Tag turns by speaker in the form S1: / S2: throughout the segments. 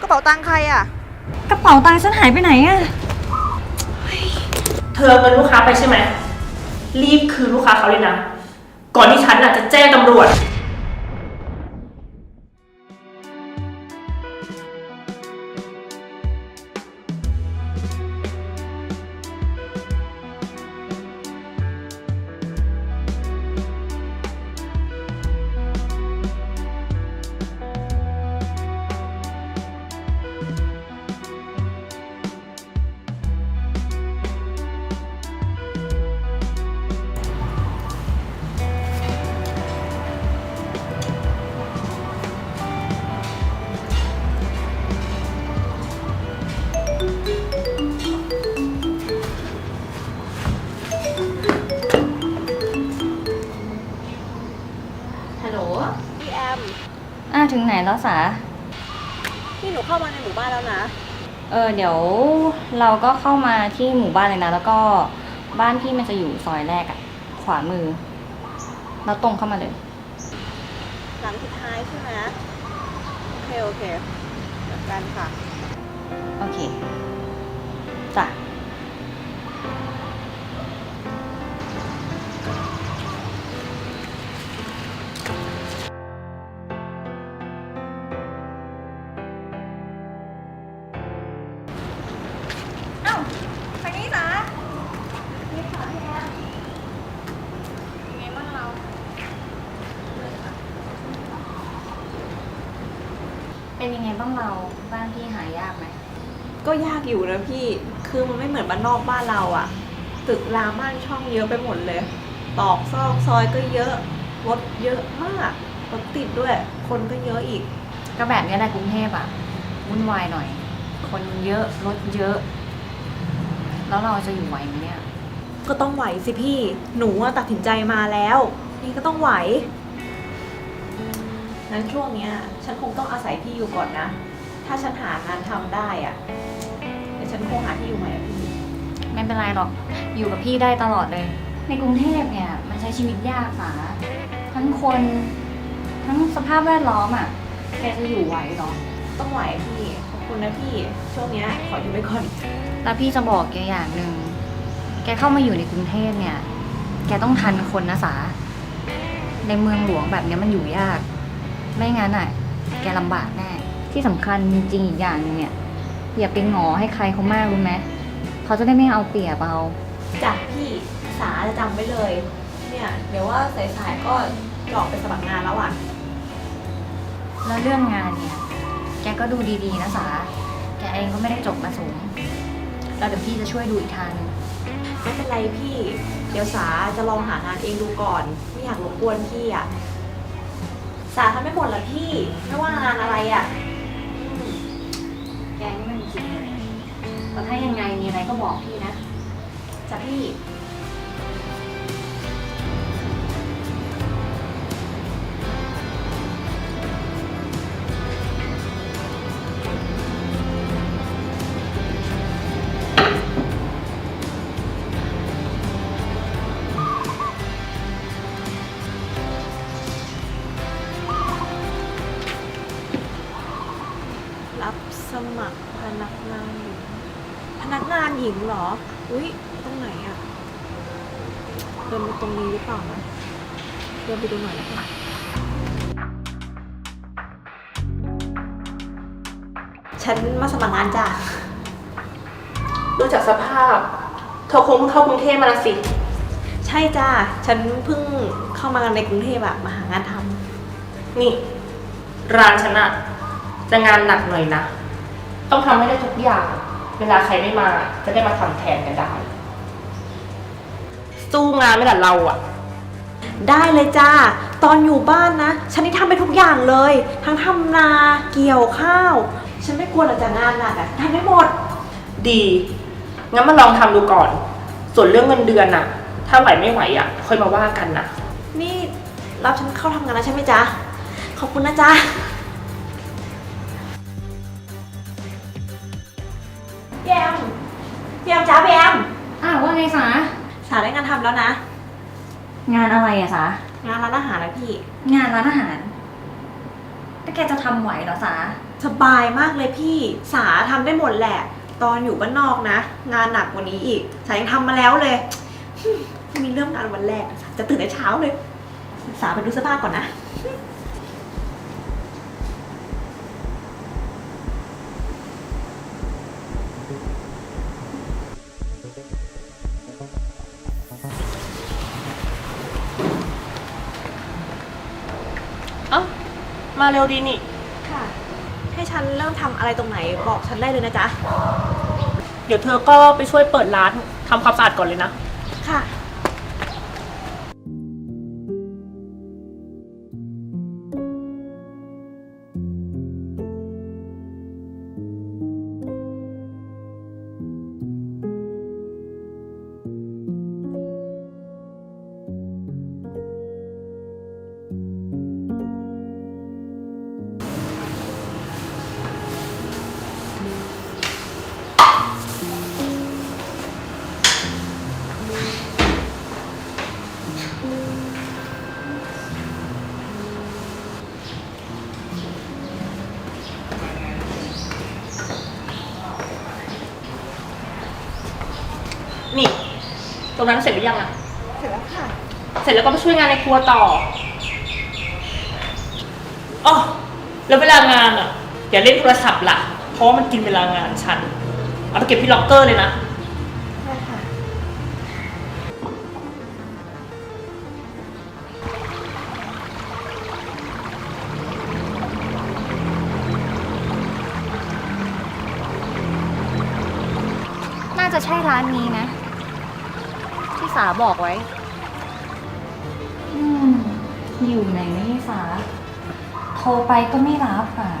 S1: กระเป๋าตังค์ใครอะ
S2: กระเป๋าตังค์ฉันหายไปไหนอะ
S3: เธอเอาเงินลูกค้าไปใช่ไหม รีบคืนลูกค้าเขาเลยนะ ก่อนที่ฉันอาจจะแจ้งตำรวจ
S2: ถึงไหนแล้วสา
S1: พี่หนูเข้ามาในหมู่บ้านแล้วนะ
S2: เออเดี๋ยวเราก็เข้ามาที่หมู่บ้านเลยนะ แล้วก็บ้านพี่มันจะอยู่ซอยแรกอะขวามือเราตรงเข้ามาเลย
S1: หลังสุดท้ายใช่ไหมโอเคโอเคเหมือนกันค่ะ
S2: โอเคจ้ะ เป็นยังไงบ้างเราบ้านพี่หายากไหม
S1: ก็ยากอยู่นะพี่ คือมันไม่เหมือนบ้านนอกบ้านเราอะตึกรามบ้านช่องเยอะไปหมดเลย ตอกซอกซอยก็เยอะ รถเยอะมาก รถติดด้วย คนก็เยอะอีก
S2: ก็แบบนี้แหละกรุงเทพอะวุ่นวายหน่อย คนเยอะ รถเยอะ แล้วเราจะอยู่ไหวไหมเนี่ย
S1: ก็ต้องไหวสิพี่ หนูอะตัดสินใจมาแล้ว นี่ก็ต้องไหว งั้นช่วงเนี้ย ฉันคงต้องอาศัยพี่อยู่ก่อนนะ ถ้าฉันหางานทำได้อะเดี๋ยวฉันคงหาที่อยู่ใหม่อะพี่
S2: ไม่เป็นไรหรอก อยู่กับพี่ได้ตลอดเลย ในกรุงเทพเนี่ย มันใช้ชีวิตยากสาทั้งคน ทั้งสภาพแวดล้อมอะ แกจะอยู่ไหวเหรอ
S1: ต้องไหวพี่ ขอบคุณนะพี่ ช่วงเนี้ยขออยู่ไปก่อน
S2: แล้วพี่จะบอกแกอย่างหนึ่ง แกเข้ามาอยู่ในกรุงเทพเนี่ย แกต้องทันคนนะสา ในเมืองหลวงแบบเนี้ยมันอยู่ยาก ไม่งั้นอะแกลำบากแน่ ที่สำคัญจริงๆอีกอย่างหนึงเนี่ยอย่าไปหงอให้ใครเขามากรู้ไหมเขาจะได้ไม่เอาเปรียบเอา
S1: จ้ะพี่สาจะจำไว้เลย เนี่ย เดี๋ยวว่าสายๆก็จะออกไปสมัครงานแล้วอะ
S2: แล้วเรื่องงานเนี่ย แกก็ดูดีๆนะสา แกเองก็ไม่ได้จบมาสูง แล้วเดี๋ยวพี่จะช่วยดูอีกทางหนึง
S1: ไม่เป็นไรพี่ เดี๋ยวสาจะลองหางานเองดูก่อน ไม่อยากรบกวนพี่อะ สาทำไม่หมดละพี่ ไม่ว่างานอะไรอะ
S2: แกนี่มันจริงเลยแต่ถ้ายังไงมีอะไรก็บอกพี่นะ
S1: จ้ะพี่ สมัครพนักงานหญิงพนักงานหญิงเหรอ อุ้ยตรงไหนอะเดินไปตรงนี้หรือเปล่านะเดินไปดูหน่อยแล้วกันฉันมาสมัครงานจ้ะ
S3: ดูจากสภาพ เธอคงเพิ่งเข้ากรุงเทพมาละสิ
S1: ใช่จ้ะฉันเพิ่งเข้ามาในกรุงเทพอะมาหางานทำ
S3: นี่ ร้านฉันอะจะงานหนักหน่อยนะ ต้องทำให้ได้ทุกอย่าง เวลาใครไม่มา จะได้มาทำแทนกันได้ สู้งานไม่ละเราอะ
S1: ได้เลยจ้า ตอนอยู่บ้านนะ ฉันนี่ทำไปทุกอย่างเลย ทั้งทำนา เกี่ยวข้าว ฉันไม่กลัวหรอกจ้ะงานหนักอะทำได้หมด
S3: ดี งั้นมาลองทำดูก่อน ส่วนเรื่องเงินเดือนอะถ้าไหวไม่ไหวอะค่อยมาว่ากันนะ
S1: นี่รับฉันเข้าทำงานแล้วใช่ไหมจ๊ะ ขอบคุณนะจ๊ะ แอมพี่แอมจ้าพี่แอม
S2: อ้าวว่าไงสา
S1: สาได้งานทำแล้วนะ
S2: งานอะไรอะสา
S1: งานร้านอาหารนะพี่
S2: งานร้านอาหาร
S1: อ
S2: แล้วแกจะทำไหวเหรอสา
S1: สบายมากเลยพี่ สาทำได้หมดแหละ ตอนอยู่บ้านนอกนะ งานหนักกว่านี้อีก สายังทำมาแล้วเลย มีเริ่มงานวันแรก จะตื่นแต่เช้าเลย สาไปดูเสื้อผ้าก่อนนะ
S3: มาเร็วดีนี่
S1: ค่ะ ให้ฉันเริ่มทำอะไรตรงไหนบอกฉันได้เลยนะจ๊ะ
S3: เดี๋ยวเธอก็ไปช่วยเปิดร้านทำความสะอาดก่อนเลยนะ
S1: ค่ะ
S3: รงนั้นเสร็จหรือยังอะ
S1: เสร็จแล้วค่ะ
S3: เสร็จแล้วก็ไปช่วยงานในครัวต่ออ๋อแล้วเวลางานอะอย่าเล่นโทรศัพท์ล่ะ เพราะว่ามันกินเวลางานฉัน เอาไปเก็บที่ล็อกเกอร์เลยนะ
S1: ได้ค่ะ
S2: น่าจะใช่ร้านนี้นะ สาบอกไว้ อืม อยู่ไหนไม่สาโทรไปก็ไม่รับอะ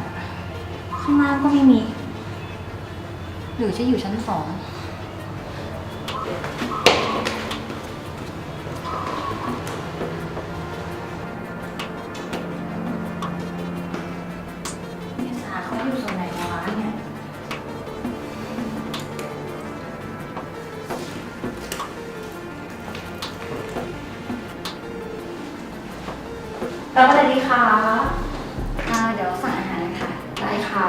S2: ข้างล่างก็ไม่มี หรือจะอยู่ชั้นสอง
S3: แล้วอะไรดีคะ
S2: ค่ะเดี๋ยวสั่งอาหารเลยค่ะ
S3: ได้ค่ะ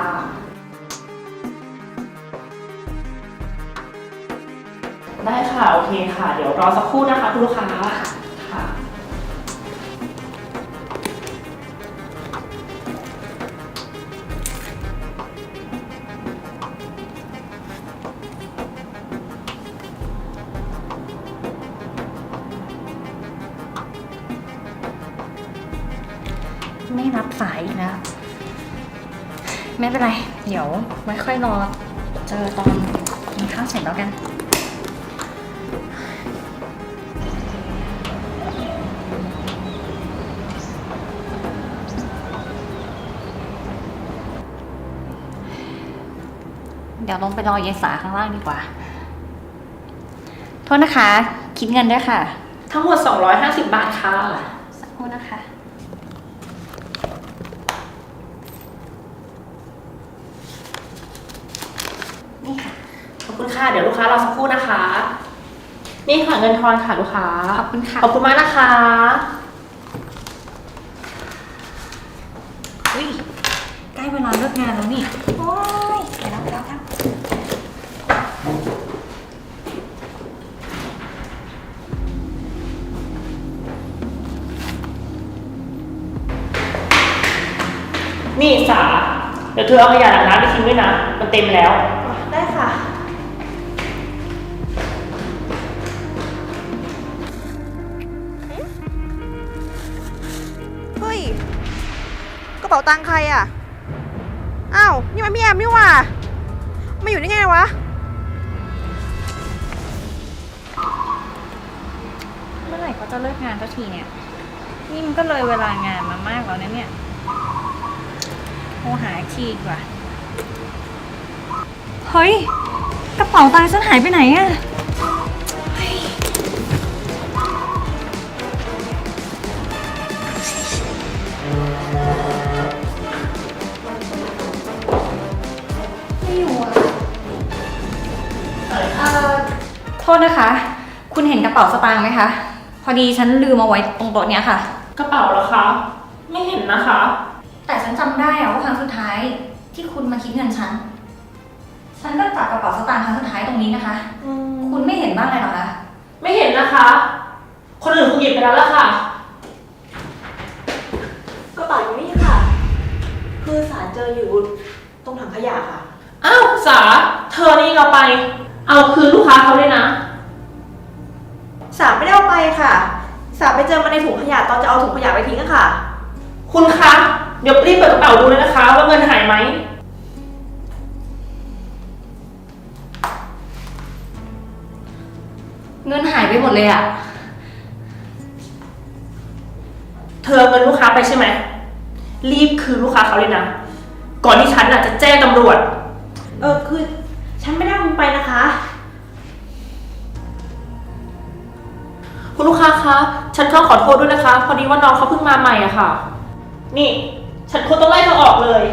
S3: ได้ค่ะ โอเคค่ะ เดี๋ยวรอสักครู่นะคะคุณลูกค้า
S2: ไม่รับสายอีกแล้วไม่เป็นไร เดี๋ยวไว้ค่อยรอ เจอตอนกินข้าวเสร็จแล้วกัน เดี๋ยวลงไปรอเยสาข้างล่างดีกว่า โทษนะคะ คิดเงินด้วยค่ะ
S3: ทั้งหมด 250 บาทค่ะ
S2: สักครู่นะคะ นี่ค่ะ
S3: ขอบ คุณค่ะ เดี๋ยวลูกค้ารอสักครู่นะคะ นี่ค่ะเงินทอนค่ะลูกค้า
S2: ขอบคุณค่ะ
S3: ขอบคุณมากนะคะ
S2: อุ้ยใกล้เวลาเลิกงานแล้วนี่ โอ้ยไปแล้วไปแล้วครับ
S3: นี่สาเดี๋ยวเธอเอาขยะหลังร้านไปทิ้งด้วยนะ มันเต็มแล้ว
S1: ป๋าตังค์ใครอะอ้าวนี่มันพี่แอมนี่หว่ามาอยู่ได้ไงวะ
S2: เมื่อไหร่เขาจะเลิกงานสักทีเนี่ย นี่มันก็เลยเวลางานมามากแล้วนะเนี่ยโทรหาอีกทีดีกว่า เฮ้ย กระเป๋าตังค์ฉันหายไปไหนอะ ษนะคะ คุณเห็นกระเป๋าสตางค์ไหมคะ พอดีฉันลืมเอาไว้ตรงโต๊ะเนี้ยค่ะ
S3: กระเป๋าเหรอคะ ไม่เห็นนะคะ
S2: แต่ฉันจำได้อะว่าครั้งสุดท้ายที่คุณมาคิดเงินฉัน ฉันก็จับกระเป๋าสตางค์ครั้งสุดท้ายตรงนี้นะคะคุณไม่เห็นบ้างเลยเหรอคะ
S3: ไม่เห็นนะคะ คนอื่นคงหยิบไปแล้วล่ะค่ะ
S1: กระเป๋าอยู่นี่ค่ะ คือสารเจออยู่ตรงถังขยะค่ะ
S3: อ้าวสา เธอนี่เราไป เอาคืนลูกค้าเขาเลยนะ
S1: ค่ะ สาไปเจอมาในถุงขยะตอนจะเอาถุงขยะไปทิ้งอะค่ะ
S3: คุณคะ เดี๋ยวรีบเปิดกระเป๋าดูเลยนะคะ ว่าเงินหายไหม
S2: เงินหายไปหมดเลยอะ
S3: เธอเอาเงินลูกค้าไปใช่ไหม รีบคืนลูกค้าเขาเลยนะ ก่อนที่ฉันน่ะจะแจ้งตำรวจ
S1: เออคือ ฉันไม่ได้เอามันไปนะคะ
S3: คุณลูกค้าคะ ฉันก็ขอโทษด้วยนะคะ พอดีว่าน้องเขาเพิ่งมาใหม่อะค่ะ นี่ ฉันคงต้องไล่เธอออกเลย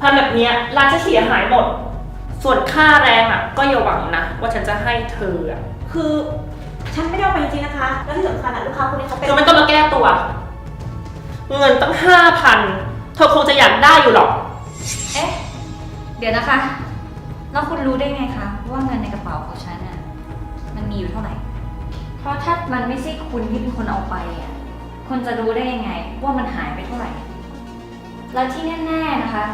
S3: ทำแบบเนี้ยร้านจะเสียหายหมด ส่วนค่าแรงอะก็อย่าหวังนะว่าฉันจะให้เธออะ
S1: คือฉันไม่ได้เอาไปจริงๆนะคะ แล้วที่สำคัญอะลูกค้าคนนี้เขาเป็น
S3: เธอไม่ต้องมาแก้ตัว เงินตั้งห้าพันเธอคงจะอยากได้อยู่หรอก
S2: เอ๊ะ เดี๋ยวนะคะ แล้วคุณรู้ได้ไงคะ ว่าเงินในกระเป๋าของฉันอะมันมีอยู่เท่าไหร่ เพราะถ้ามันไม่ใช่คุณที่เป็นคนเอาไปอะคุณจะรู้ได้ยังไง ว่ามันหายไปเท่าไหร่ แล้วที่แน่ๆนะคะ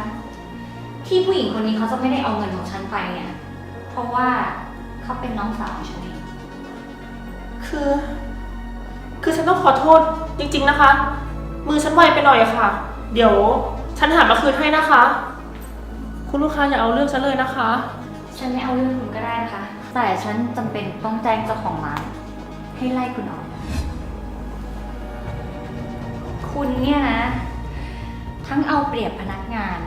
S2: ที่ผู้หญิงคนนี้เขาจะไม่ได้เอาเงินของฉันไปเนี่ยเพราะว่าเขาเป็นน้องสาวของฉันเอง
S3: คือ คือฉันต้องขอโทษจริง ๆนะคะ มือฉันไวไปหน่อยอะค่ะ เดี๋ยวฉันหามาคืนให้นะคะ คุณลูกค้าอย่าเอาเรื่องฉันเลยนะคะ
S2: ฉันไม่เอาเรื่องคุณก็ได้นะคะ แต่ฉันจำเป็นต้องแจ้งเจ้าของร้าน ให้ไล่คุณออก คุณเนี่ยนะ ทั้งเอาเปรียบพนักงาน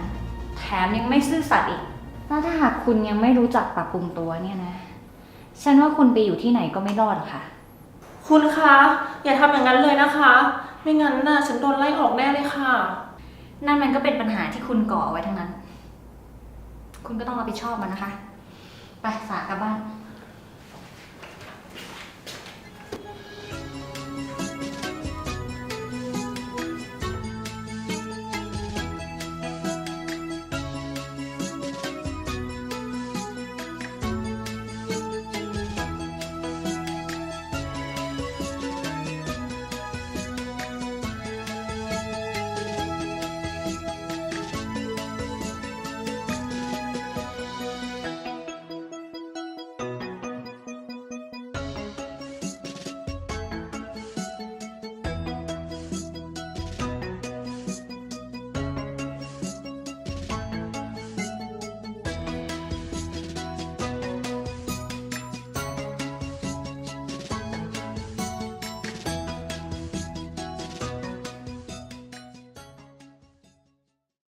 S2: แถมยังไม่ซื่อสัตย์อีก แล้วถ้าหากคุณยังไม่รู้จักปรับปรุงตัวเนี่ยนะ ฉันว่าคุณไปอยู่ที่ไหนก็ไม่รอดหรอกค่ะ
S3: คุณคะ อย่าทำอย่างนั้นเลยนะคะ ไม่งั้นน่ะฉันโดนไล่ออกแน่เลยค่ะ
S2: นั่นมันก็เป็นปัญหาที่คุณก่อเอาไว้ทั้งนั้น คุณก็ต้องรับผิดชอบมันนะคะ ไปสากลับบ้าน